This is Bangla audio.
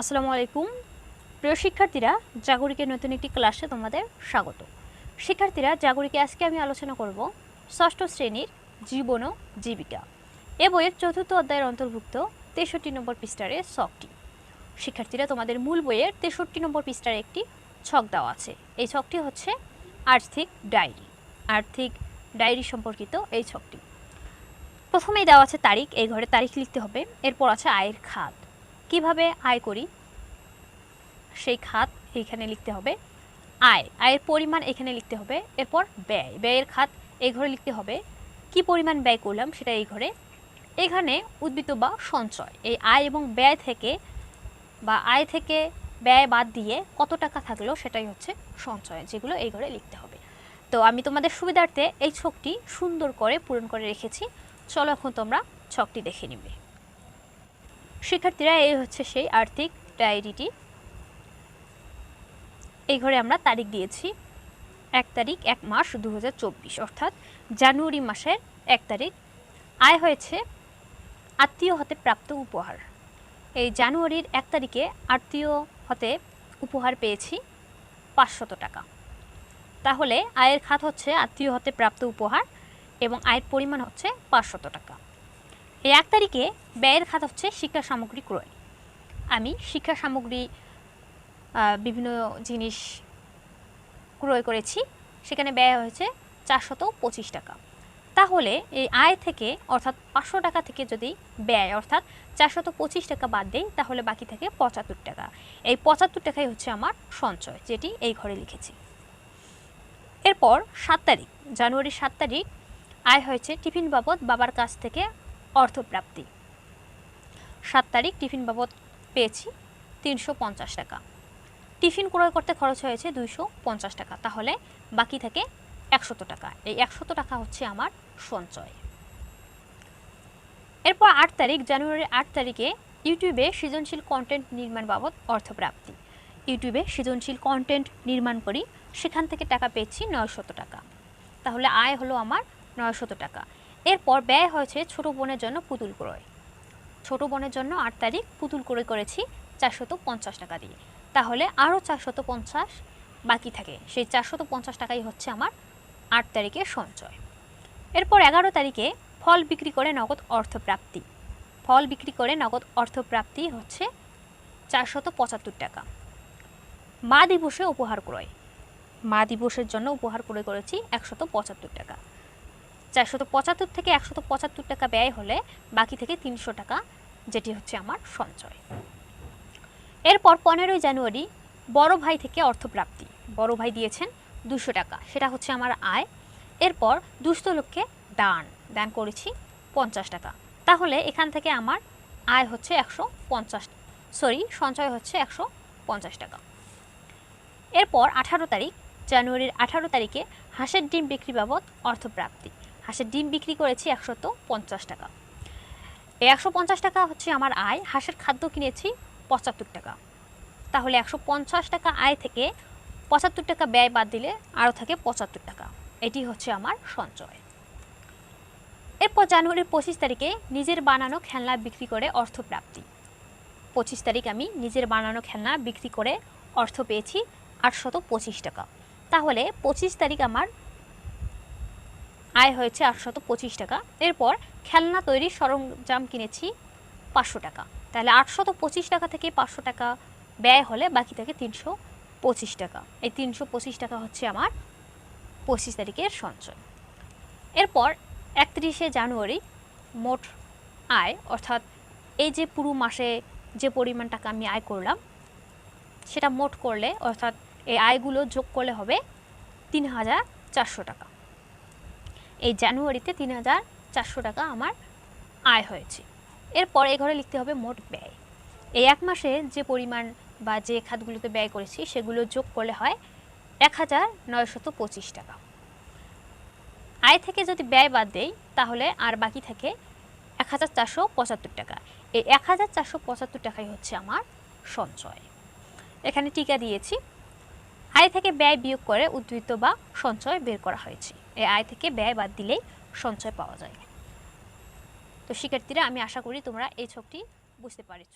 আসসালামু আলাইকুম। প্রিয় শিক্ষার্থীরা, জাগরিকের নতুন একটি ক্লাসে তোমাদের স্বাগত। শিক্ষার্থীরা, জাগরিকে আজকে আমি আলোচনা করব ষষ্ঠ শ্রেণির জীবন ও জীবিকা। এ বইয়ের চতুর্থ অধ্যায়ের অন্তর্ভুক্ত তেষট্টি নম্বর পৃষ্ঠার ছকটি। শিক্ষার্থীরা, তোমাদের মূল বইয়ের তেষট্টি নম্বর পৃষ্ঠার একটি ছক দেওয়া আছে। এই ছকটি হচ্ছে আর্থিক ডায়েরি। আর্থিক ডায়েরি সম্পর্কিত এই ছকটি। প্রথমেই দেওয়া আছে তারিখ, এই ঘরে তারিখ লিখতে হবে। এরপর আছে আয়ের খাত। কীভাবে আয় করি? সেই খাত এইখানে লিখতে হবে। আয়, আয়ের পরিমাণ এখানে লিখতে হবে। এরপর ব্যয়, ব্যয়ের খাত এই ঘরে লিখতে হবে। কি পরিমাণ ব্যয় করলাম সেটা এই ঘরে। এখানে উদ্বৃত্ত বা সঞ্চয়, এই আয় এবং ব্যয় থেকে বা আয় থেকে ব্যয় বাদ দিয়ে কত টাকা থাকল সেটাই হচ্ছে সঞ্চয়, যেগুলো এই ঘরে লিখতে হবে। তো আমি তোমাদের সুবিধার্থে এই ছকটি সুন্দর করে পূরণ করে রেখেছি। চলো এখন তোমরা ছকটি দেখে নিবে। শিক্ষার্থীরা এই হচ্ছে সেই আর্থিক ডায়েরিটি। এই ঘরে আমরা তারিখ দিয়েছি, এক তারিখ, এক মাস দু হাজার চব্বিশ, অর্থাৎ জানুয়ারি মাসের এক তারিখ। আয় হয়েছে আত্মীয় হতে প্রাপ্ত উপহার। এই জানুয়ারির এক তারিখে আত্মীয় হতে উপহার পেয়েছি পাঁচশত টাকা। তাহলে আয়ের খাত হচ্ছে আত্মীয় হতে প্রাপ্ত উপহার এবং আয়ের পরিমাণ হচ্ছে পাঁচশত টাকা। এই এক তারিখে ব্যয়ের খাত হচ্ছে শিক্ষা সামগ্রী ক্রয়। আমি শিক্ষা সামগ্রী বিভিন্ন জিনিস ক্রয় করেছি, সেখানে ব্যয় হয়েছে চারশত পঁচিশ টাকা। তাহলে এই আয় থেকে, অর্থাৎ পাঁচশো টাকা থেকে যদি ব্যয়, অর্থাৎ চারশত পঁচিশ টাকা বাদ দেই, তাহলে বাকি থাকে পঁচাত্তর টাকা। এই পঁচাত্তর টাকাই হচ্ছে আমার সঞ্চয়, যেটি এই ঘরে লিখেছি। এরপর সাত তারিখ, জানুয়ারির সাত তারিখ, আয় হয়েছে টিফিন বাবদ বাবার কাছ থেকে অর্থপ্রাপ্তি। সাত তারিখ, টিফিন বাবদ পেয়েছি তিনশো পঞ্চাশ টাকা। টিফিন ক্রয় করতে খরচ হয়েছে দুইশো পঞ্চাশ টাকা। তাহলে বাকি থাকে একশত টাকা। এই একশত টাকা হচ্ছে আমার সঞ্চয়। এরপর আট তারিখ, জানুয়ারির আট তারিখে ইউটিউবে সৃজনশীল কন্টেন্ট নির্মাণ বাবদ অর্থপ্রাপ্তি। ইউটিউবে সৃজনশীল কন্টেন্ট নির্মাণ করি, সেখান থেকে টাকা পেয়েছি নয়শত টাকা। তাহলে আয় হলো আমার নয়শত টাকা। এরপর ব্যয় হয়েছে ছোট বোনের জন্য পুতুল ক্রয়। ছোট বোনের জন্য আট তারিখ পুতুল ক্রয় করেছি চারশত পঞ্চাশ টাকা দিয়ে। তাহলে আরও চারশত পঞ্চাশ বাকি থাকে। সেই চারশত পঞ্চাশ টাকাই হচ্ছে আমার আট তারিখের সঞ্চয়। এরপর এগারো তারিখে ফল বিক্রি করে নগদ অর্থপ্রাপ্তি। ফল বিক্রি করে নগদ অর্থপ্রাপ্তি হচ্ছে চারশত পঁচাত্তর টাকা। মা দিবসে উপহার ক্রয়। মা দিবসের জন্য উপহার ক্রয় করেছি একশত পঁচাত্তর টাকা। চারশত পঁচাত্তর থেকে একশত পঁচাত্তর টাকা ব্যয় হলে বাকি থেকে তিনশো টাকা, যেটি হচ্ছে আমার সঞ্চয়। এরপর পনেরোই জানুয়ারি বড় ভাই থেকে অর্থপ্রাপ্তি। বড় ভাই দিয়েছেন দুশো টাকা, সেটা হচ্ছে আমার আয়। এরপর দুস্থ লোককে দান দান করেছি পঞ্চাশ টাকা। তাহলে এখান থেকে আমার আয় হচ্ছে একশো পঞ্চাশ, সরি, সঞ্চয় হচ্ছে একশো পঞ্চাশ টাকা। এরপর আঠারো তারিখ, জানুয়ারির আঠারো তারিখে হাঁসের ডিম বিক্রি বাবদ অর্থপ্রাপ্তি। হাঁসের ডিম বিক্রি করেছি একশত পঞ্চাশ টাকা। এই একশো পঞ্চাশ টাকা হচ্ছে আমার আয়, হাঁসের খাদ্য কিনেছি পঁচাত্তর টাকা। তাহলে একশো পঞ্চাশ টাকা আয় থেকে পঁচাত্তর টাকা ব্যয় বাদ দিলে আরও থাকে পঁচাত্তর টাকা। এটি হচ্ছে আমার সঞ্চয়। এরপর জানুয়ারির পঁচিশ তারিখে নিজের বানানো খেলনা বিক্রি করে অর্থপ্রাপ্তি। পঁচিশ তারিখ আমি নিজের বানানো খেলনা বিক্রি করে অর্থ পেয়েছি আটশত পঁচিশ টাকা। তাহলে পঁচিশ তারিখ আমার আয় হয়েছে আটশত পঁচিশ টাকা। এরপর খেলনা তৈরির সরঞ্জাম কিনেছি পাঁচশো টাকা। তাহলে আটশত পঁচিশ টাকা থেকে পাঁচশো টাকা ব্যয় হলে বাকি থাকে তিনশো পঁচিশ টাকা। এই তিনশো পঁচিশ টাকা হচ্ছে আমার পঁচিশ তারিখের সঞ্চয়। এরপর একত্রিশে জানুয়ারি মোট আয়, অর্থাৎ এই যে পুরো মাসে যে পরিমাণ টাকা আমি আয় করলাম, সেটা মোট করলে, অর্থাৎ এই আয়গুলো যোগ করলে হবে তিন হাজার চারশো টাকা। এই জানুয়ারিতে তিন হাজার চারশো টাকা আমার আয় হয়েছে। এরপর এই ঘরে লিখতে হবে মোট ব্যয়। এই এক মাসে যে পরিমাণ বা যে খাতগুলোতে ব্যয় করেছি, সেগুলো যোগ করলে হয় এক হাজার পঁচিশ টাকা। আয় থেকে যদি ব্যয় বাদ দেই, তাহলে আর বাকি থাকে এক হাজার চারশো পঁচাত্তর টাকা। এই এক হাজার চারশো পঁচাত্তর টাকাই হচ্ছে আমার সঞ্চয়। এখানে টিকা দিয়েছি। আয় থেকে ব্যয় বিয়োগ করে উদ্ধৃত বা সঞ্চয় বের করা হয়েছে। এই আয় থেকে ব্যয় বাদ দিলেই সঞ্চয় পাওয়া যায়। তো শিক্ষার্থীরা, আমি আশা করি তোমরা এই ছকটি বুঝতে পারছ।